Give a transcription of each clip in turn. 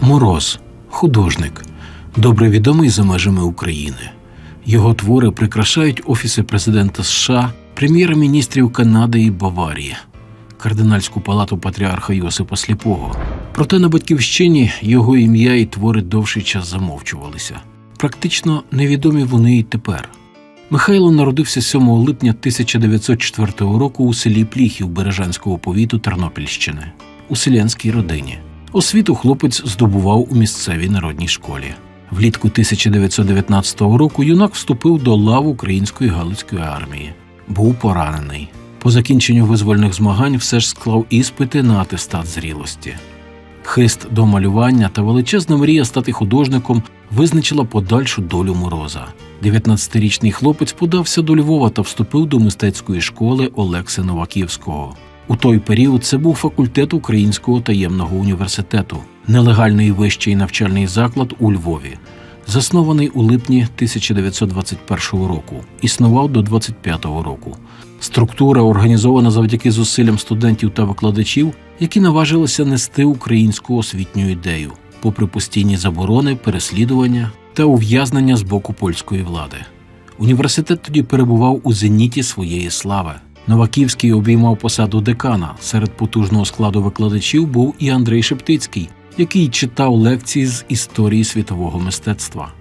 Мороз художник, добре відомий за межами України. Його твори прикрашають офіси президента США, прем'єр-міністрів Канади і Баварії, кардинальську палату патріарха Йосипа Сліпого. Проте на батьківщині його ім'я і твори довший час замовчувалися. Практично невідомі вони і тепер. Михайло народився 7 липня 1904 року у селі Пліхів Бережанського повіту Тернопільщини у селянській родині. Освіту хлопець здобував у місцевій народній школі. Влітку 1919 року юнак вступив до лав Української Галицької армії. Був поранений. По закінченню визвольних змагань все ж склав іспити на атестат зрілості. Хист до малювання та величезна мрія стати художником визначила подальшу долю мороза. 19-річний хлопець подався до Львова та вступив до мистецької школи Олекси Новаківського. У той період це був факультет Українського таємного університету, нелегальний вищий навчальний заклад у Львові, заснований у липні 1921 року, існував до 25-го року. Структура організована завдяки зусиллям студентів та викладачів, які наважилися нести українську освітню ідею, попри постійні заборони, переслідування та ув'язнення з боку польської влади. Університет тоді перебував у зеніті своєї слави. Новаківський обіймав посаду декана. Серед потужного складу викладачів був і Андрей Шептицький, який читав лекції з історії світового мистецтва.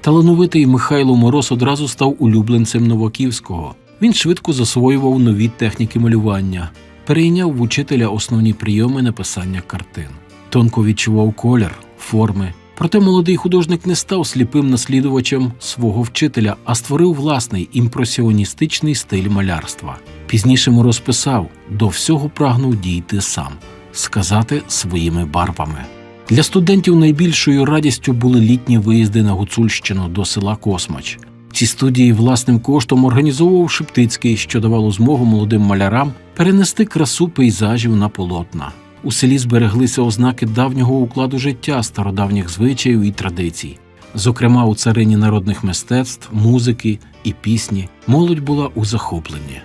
Талановитий Михайло Мороз одразу став улюбленцем Новаківського. Він швидко засвоював нові техніки малювання, перейняв в учителя основні прийоми написання картин, тонко відчував колір, форми. Проте молодий художник не став сліпим наслідувачем свого вчителя, а створив власний імпресіоністичний стиль малярства. Пізніше Мороз писав до всього прагнув дійти сам, сказати своїми барвами. Для студентів найбільшою радістю були літні виїзди на Гуцульщину до села Космач. Ці студії власним коштом організовував Шептицький, що давало змогу молодим малярам перенести красу пейзажів на полотна. У селі збереглися ознаки давнього укладу життя, стародавніх звичаїв і традицій. Зокрема, у царині народних мистецтв, музики і пісні молодь була у захопленні.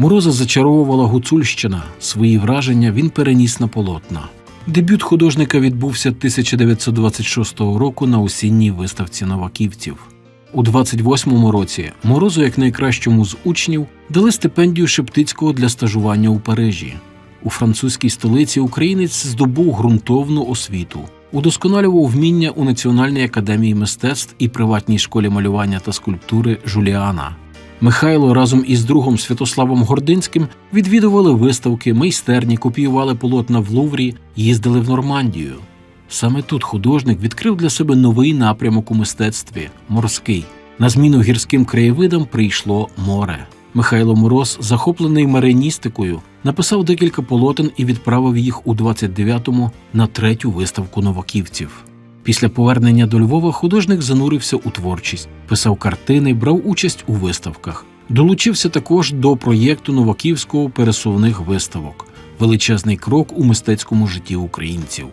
Мороза зачаровувала Гуцульщина, свої враження він переніс на полотна. Дебют художника відбувся 1926 року на осінній виставці новаківців. У 28-му році Морозу, як найкращому з учнів, дали стипендію Шептицького для стажування у Парижі. У французькій столиці українець здобув ґрунтовну освіту, удосконалював вміння у Національній академії мистецтв і приватній школі малювання та скульптури Жуліана. Михайло разом із другом Святославом Гординським відвідували виставки, майстерні, копіювали полотна в Луврі, їздили в Нормандію. Саме тут художник відкрив для себе новий напрямок у мистецтві морський. На зміну гірським краєвидам прийшло море. Михайло Мороз, захоплений мариністикою, написав декілька полотен і відправив їх у 29-му на третю виставку новаківців. Після повернення до Львова художник занурився у творчість, писав картини, брав участь у виставках. Долучився також до проєкту Новаківського пересувних виставок величезний крок у мистецькому житті українців.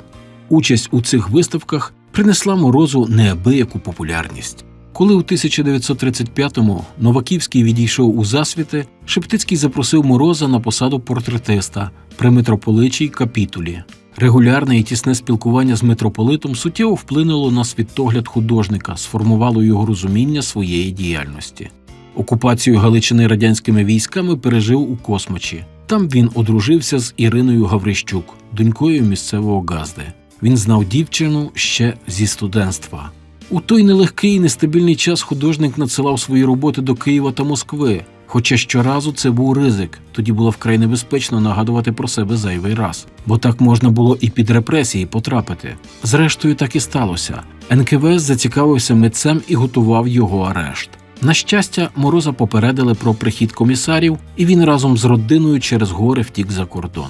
Участь у цих виставках принесла морозу неабияку популярність. Коли у 1935-му Новаківський відійшов у засвіти, Шептицький запросив Мороза на посаду портретиста при митрополичій капітулі. Регулярне і тісне спілкування з митрополитом суттєво вплинуло на світогляд художника, сформувало його розуміння своєї діяльності. Окупацію Галичини радянськими військами пережив у Космачі. Там він одружився з Іриною Гаврищук, донькою місцевого газди. Він знав дівчину ще зі студентства. У той нелегкий і нестабільний час художник надсилав свої роботи до Києва та Москви. Хоча щоразу це був ризик, тоді було вкрай небезпечно нагадувати про себе зайвий раз, бо так можна було і під репресії потрапити. Зрештою, так і сталося. НКВС зацікавився митцем і готував його арешт. На щастя, Мороза попередили про прихід комісарів, і він разом з родиною через гори втік за кордон.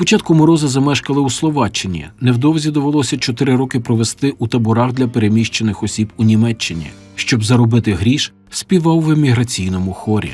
Спочатку морози замешкали у Словаччині. Невдовзі довелося чотири роки провести у таборах для переміщених осіб у Німеччині. Щоб заробити гріш, співав в еміграційному хорі.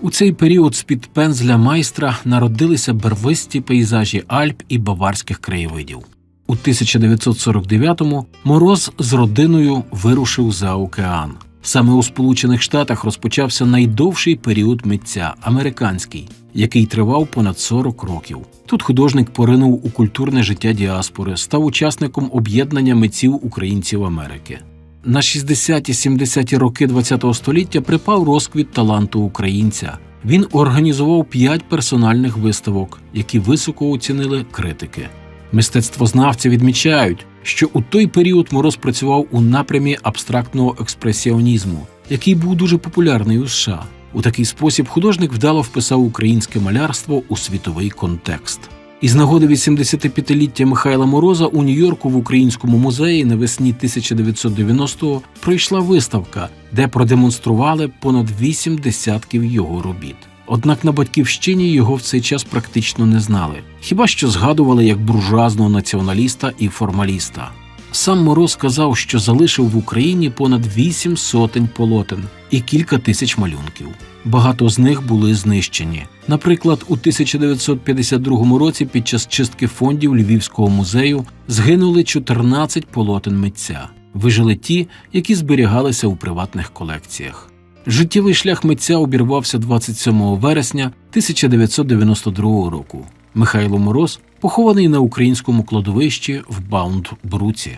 У цей період з-під пензля майстра народилися барвисті пейзажі Альп і баварських краєвидів. У 1949-му Мороз з родиною вирушив за океан. Саме у Сполучених Штатах розпочався найдовший період митця американський, який тривав понад 40 років. Тут художник поринув у культурне життя діаспори, став учасником об'єднання митців українців Америки. На 60-70-ті роки ХХ століття припав розквіт таланту українця. Він організував п'ять персональних виставок, які високо оцінили критики. Мистецтвознавці відмічають, що у той період Мороз працював у напрямі абстрактного експресіонізму, який був дуже популярний у США. У такий спосіб художник вдало вписав українське малярство у світовий контекст. Із нагоди 85-ліття Михайла Мороза у Нью-Йорку в Українському музеї навесні 1990-го пройшла виставка, де продемонстрували понад вісім десятків його робіт. Однак на батьківщині його в цей час практично не знали, хіба що згадували як буржуазного націоналіста і формаліста. Сам Мороз сказав, що залишив в Україні понад вісім сотень полотен і кілька тисяч малюнків. Багато з них були знищені. Наприклад, у 1952 році під час чистки фондів Львівського музею згинули 14 полотен митця. Вижили ті, які зберігалися у приватних колекціях. Життєвий шлях митця обірвався 27 вересня 1992 року. Михайло Мороз похований на українському кладовищі в Баунд-Бруці.